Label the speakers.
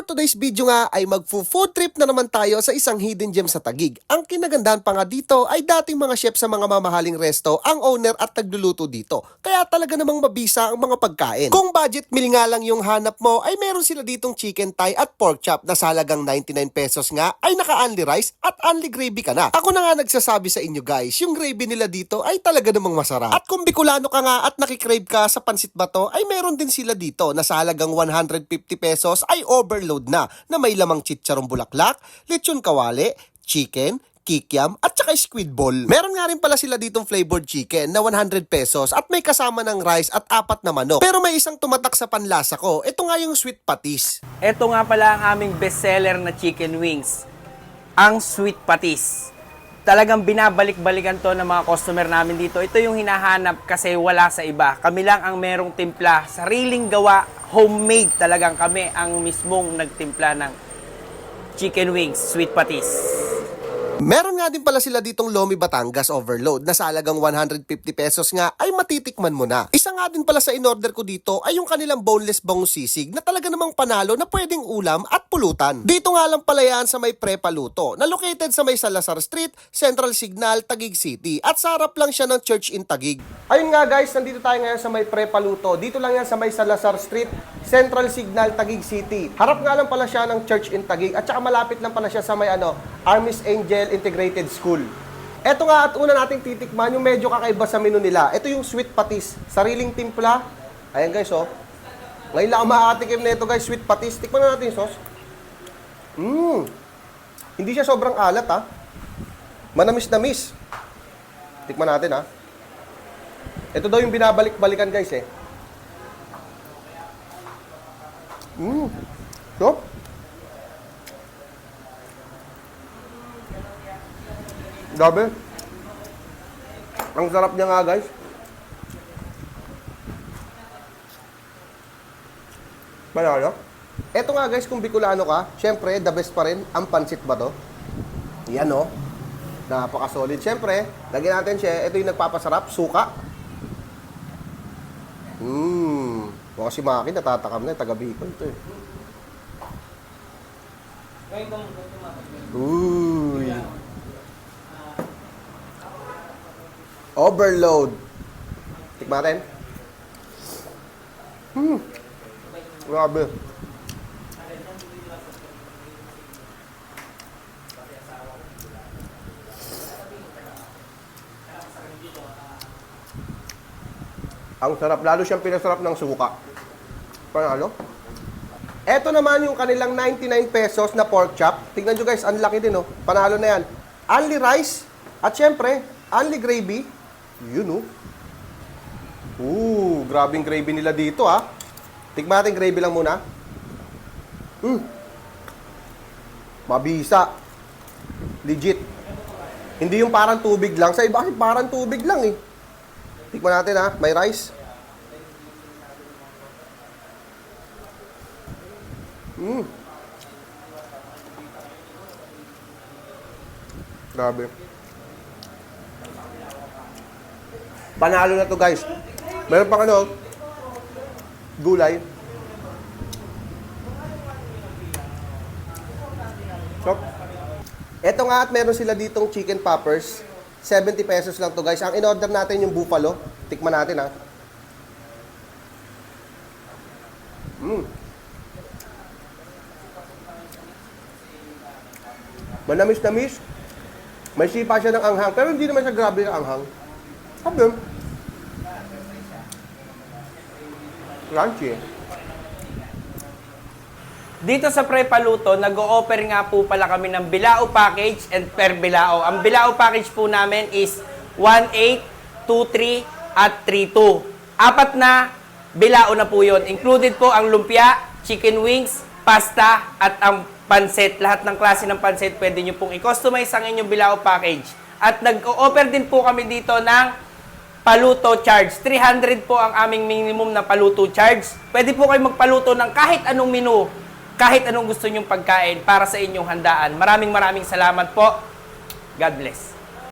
Speaker 1: For today's video nga ay magfo-food trip na naman tayo sa isang hidden gem sa Tagig. Ang kinagandahan pa nga dito ay dating mga chef sa mga mamahaling resto ang owner at nagluluto dito. Kaya talaga namang mabisa ang mga pagkain. Kung budget meal nga lang yung hanap mo ay meron sila ditong chicken thigh at pork chop na sa halagang 99 pesos nga ay naka-only rice at only gravy ka na. Ako na nga nagsasabi sa inyo guys, yung gravy nila dito ay talaga namang masarap. At kung Bicolano ka nga at nakikrave ka sa pansit bato ay meron din sila dito na sa halagang 150 pesos ay overload na na may lamang chicharong bulaklak, lechon kawali, chicken, kikiam at saka squid ball. Meron nga rin pala sila ditong flavored chicken na 100 pesos at may kasama ng rice at apat na manok. Pero may isang tumatak sa panlasa ko. Ito nga yung sweet patis.
Speaker 2: Ito nga pala ang aming bestseller na chicken wings. Ang sweet patis. Talagang binabalik-balikan to ng mga customer namin dito. Ito yung hinahanap kasi wala sa iba. Kami lang ang merong timpla. Sariling gawa, homemade talagang kami ang mismong nagtimpla ng chicken wings, sweet patis.
Speaker 1: Meron nga din pala sila ditong Lomi Batangas Overload na sa halagang 150 pesos nga ay matitikman mo na. Isa nga din pala sa in-order ko dito ay yung kanilang boneless bangus sisig na talaga namang panalo na pwedeng ulam at pulutan. Dito nga lang pala yan sa may Prepa Luto na located sa may Salazar Street, Central Signal, Taguig City at sa harap lang siya ng Church in Taguig. Ayun nga guys, nandito tayo ngayon sa may Prepa Luto. Dito lang yan sa may Salazar Street, Central Signal, Taguig City. Harap nga lang pala siya ng Church in Taguig at saka malapit lang pala siya sa may ano, Armis Angel Integrated School. Ito nga at una nating titikman yung medyo kakaiba sa menu nila. Ito yung sweet patis, sariling timpla. Ayan guys oh. Ngayon lang ako makakatikim na ito guys, sweet patis. Tikman na natin yung sauce. Mmm. Hindi siya sobrang alat ha. Manamis-namis. Tikman natin ha. Ito daw yung binabalik-balikan guys eh. Mmm. So, Grabe. Ang sarap niya nga, guys. Malalo. Eto nga guys, kung Bicolano ka, syempre, the best pa rin, ang pansit ba to? Yan oh. Napaka-solid. Syempre, lagyan natin siya, ito yung nagpapasarap, suka. Mmm. Baka si Maki, natatakam na, taga Bicol to eh. Uy. Overload. Tikman natin. Hmm. Grabe. Ang sarap. Lalo siyang pinasarap ng suka. Panalo. Ito naman yung kanilang 99 pesos na pork chop. Tingnan nyo guys, ang laki din oh. Panalo na yan. Only rice. At syempre, only gravy. Yun oh. Ooh, grabing gravy nila dito ah. Tikman natin gravy lang muna. Hmm. Mabisa. Legit. Hindi yung parang tubig lang. Sa iba kasi parang tubig lang eh. Tikman natin ha. May rice. Mm. Grabe. Panalo na to guys. Meron pang ano, gulay. So, eto nga at meron sila ditong chicken poppers. 70 pesos lang to guys. Ang in-order natin yung buffalo. Tikman natin ha. Mm. Manamis-namis. May sipa siya ng anghang. Pero hindi naman siya grabe ng anghang. Sabi yun. Crunchy.
Speaker 2: Dito sa Prepaluto, nag-o-offer nga po pala kami ng Bilao package and per Bilao. Ang Bilao package po namin is 1.8, 2.3 at 3.2. Apat na Bilao na po yun. Included po ang lumpia, chicken wings, pasta at ang pansit. Lahat ng klase ng pansit pwede nyo pong i-customize ang inyong Bilao package. At nag-o-offer din po kami dito ng paluto charge. 300 po ang aming minimum na paluto charge. Pwede po kayo magpaluto ng kahit anong menu, kahit anong gusto nyong pagkain para sa inyong handaan. Maraming maraming salamat po. God bless.